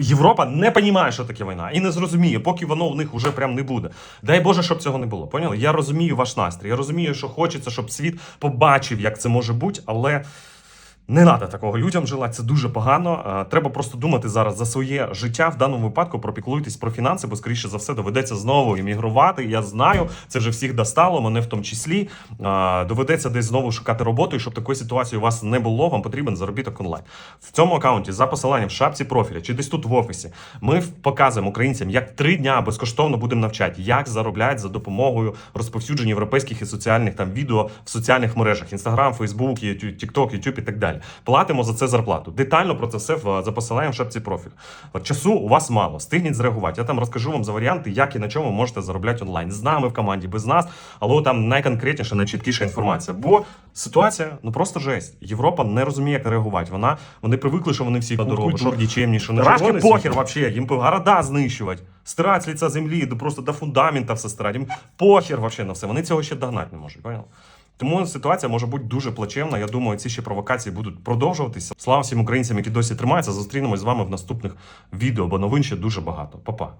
Європа не розуміє, що таке війна, і не зрозуміє, поки воно в них вже прям не буде. Дай Боже, щоб цього не було. Поняли? Я розумію ваш настрій. Я розумію, що хочеться, щоб світ побачив, як це може бути, але. Не треба такого людям желати, це дуже погано. Е, Треба просто думати зараз за своє життя. В даному випадку пропіклуйтесь про фінанси, бо скоріше за все доведеться знову іммігрувати. Я знаю, це вже всіх достало, мене в тому числі. Е, Доведеться десь знову шукати роботу, і щоб такої ситуації у вас не було, вам потрібен заробіток онлайн. В цьому аккаунті за посиланням в шапці профіля чи десь тут в офісі. Ми показуємо українцям, як три дня безкоштовно будемо навчати, як заробляти за допомогою розповсюдження європейських і соціальних там відео в соціальних мережах: Інстаграм, Фейсбук, Тікток, Ютуб і так далі. Платимо за це зарплату. Детально про це все в- за посиланням в шапці профіль. Часу у вас мало, стигніть зреагувати. Я там розкажу вам за варіанти, як і на чому можете заробляти онлайн. З нами в команді, без нас, але там найконкретніша, найчіткіша інформація. Бо ситуація ну просто жесть. Європа не розуміє, як реагувати. Вона вони привикли, що вони всі культурні, чемні, що не рашки похер вообще, їм города знищувати, стирати з лиця землі, просто до фундамента все стирати. Їм похер вообще на все. Вони цього ще догнати не можуть. Понял? Тому ситуація може бути дуже плачевна. Я думаю, ці ще провокації будуть продовжуватися. Слава всім українцям, які досі тримаються. Зустрінемось з вами в наступних відео, бо новин ще дуже багато. Па-па.